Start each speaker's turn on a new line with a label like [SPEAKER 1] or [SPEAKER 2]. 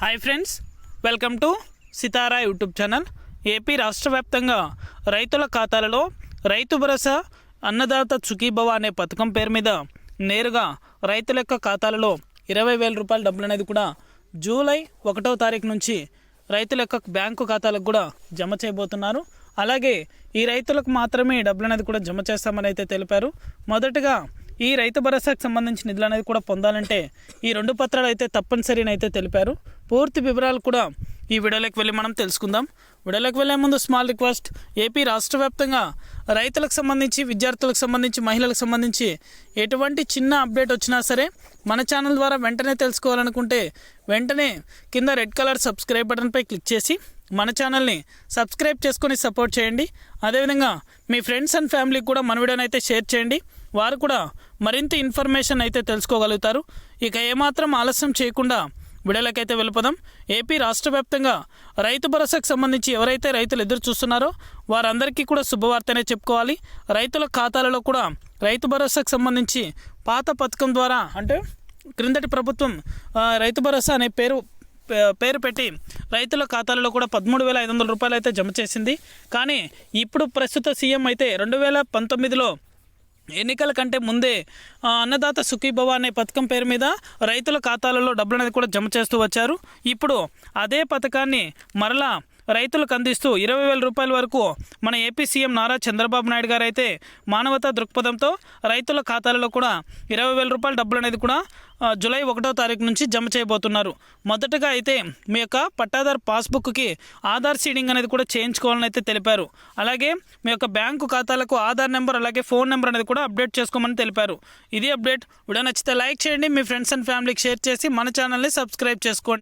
[SPEAKER 1] Hi friends welcome to Sitara YouTube channel AP రాష్ట్ర వ్యాప్తంగా రైతుల ఖాతాలలో రైతు భరోసా అన్నదాత సుఖీభవ అనే పథకం పేరు మీద నేరుగా రైతుల యొక్క ఖాతాలలో ఇరవై వేల రూపాయల డబ్బులు అనేది కూడా జూలై ఒకటో తారీఖు నుంచి రైతుల యొక్క బ్యాంకు ఖాతాలకు కూడా జమ చేయబోతున్నారు. అలాగే ఈ రైతులకు మాత్రమే డబ్బులు అనేది కూడా జమ చేస్తామని అయితే తెలిపారు. మొదటగా ఈ రైతు భరోసాకు సంబంధించిన నిధులు అనేది కూడా పొందాలంటే ఈ రెండు పత్రాలు అయితే తప్పనిసరి అని అయితే తెలిపారు. పూర్తి వివరాలు కూడా ఈ వీడియోలోకి వెళ్ళి మనం తెలుసుకుందాం. వీడియోలోకి వెళ్ళే ముందు స్మాల్ రిక్వెస్ట్ ఏపీ రాష్ట్ర వ్యాప్తంగా రైతులకు సంబంధించి విద్యార్థులకు సంబంధించి మహిళలకు సంబంధించి ఎటువంటి చిన్న అప్డేట్ వచ్చినా సరే మన ఛానల్ ద్వారా వెంటనే తెలుసుకోవాలనుకుంటే వెంటనే కింద రెడ్ కలర్ సబ్స్క్రైబ్ బటన్పై క్లిక్ చేసి మన ఛానల్ని సబ్స్క్రైబ్ చేసుకొని సపోర్ట్ చేయండి. అదేవిధంగా మీ ఫ్రెండ్స్ అండ్ ఫ్యామిలీకి కూడా మన వీడియోని అయితే షేర్ చేయండి. వారు కూడా మరింత ఇన్ఫర్మేషన్ అయితే తెలుసుకోగలుగుతారు. ఇక ఏమాత్రం ఆలస్యం చేయకుండా వీడియోలకైతే వెళ్ళిపోదాం. ఏపీ రాష్ట్ర వ్యాప్తంగా రైతు భరోసాకు సంబంధించి ఎవరైతే రైతులు ఎదురు చూస్తున్నారో వారందరికీ కూడా శుభవార్తనే చెప్పుకోవాలి. రైతుల ఖాతాలలో కూడా రైతు భరోసాకు సంబంధించి పాత పథకం ద్వారా అంటే క్రిందటి ప్రభుత్వం రైతు భరోసా అనే పేరు పేరు పెట్టి రైతుల ఖాతాలలో కూడా పదమూడు వేల ఐదు వందల రూపాయలు అయితే జమ చేసింది. కానీ ఇప్పుడు ప్రస్తుత సీఎం అయితే రెండు వేల పంతొమ్మిదిలో ఎన్నికల కంటే ముందే అన్నదాత సుఖీభవ అనే పథకం పేరు మీద రైతుల ఖాతాలలో డబ్బులు అనేది కూడా జమ చేస్తూ వచ్చారు. ఇప్పుడు అదే పథకాన్ని మరలా రైతులకు అందిస్తూ ఇరవై వేల రూపాయల వరకు మన ఏపీ సీఎం నారా చంద్రబాబు నాయుడు గారు అయితే మానవతా దృక్పథంతో రైతుల ఖాతాలలో కూడా ఇరవై వేల రూపాయల డబ్బులు అనేది కూడా జూలై ఒకటో తారీఖు నుంచి జమ చేయబోతున్నారు. మొదటగా అయితే మీ యొక్క పట్టాదారు పాస్బుక్కి ఆధార్ సీడింగ్ అనేది కూడా చేయించుకోవాలని అయితే తెలిపారు. అలాగే మీ యొక్క బ్యాంకు ఖాతాలకు ఆధార్ నెంబర్ అలాగే ఫోన్ నెంబర్ అనేది కూడా అప్డేట్ చేసుకోమని తెలిపారు. ఇది అప్డేట్. వీడియో నచ్చితే లైక్ చేయండి. మీ ఫ్రెండ్స్ అండ్ ఫ్యామిలీకి షేర్ చేసి మన ఛానల్ని సబ్స్క్రైబ్ చేసుకోండి.